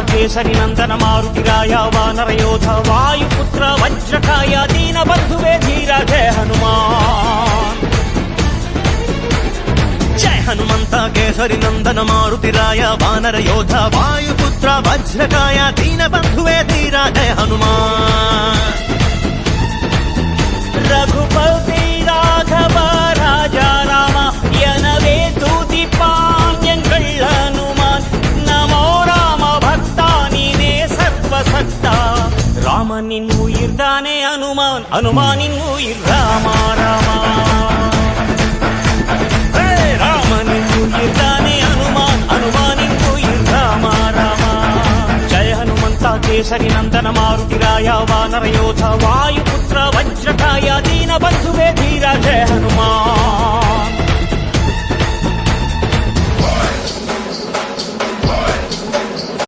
కేసరి నందన మారుతిరాయ వానర యోధ వాయుపుత్ర వజ్రకాయ దీన బంధువే ధీర జయ హనుమాన్. జయ హనుమంత కేసరి నందన మారుతిరాయ వానర యోధ వాయుపుత్ర వజ్రకాయ దీన ராமனின் உயிர் தானே அனுமான் அனுமானின் உயிர் ராமா ராமா ராமனின் உயிர் தானே அனுமான் அனுமானின் உயிர் ராமா ராமா ஜய ஹனுமந்தா கேசரி நந்தன மாருதி ராயா வானரயோதா வாயுபுத்திர வஜ்ர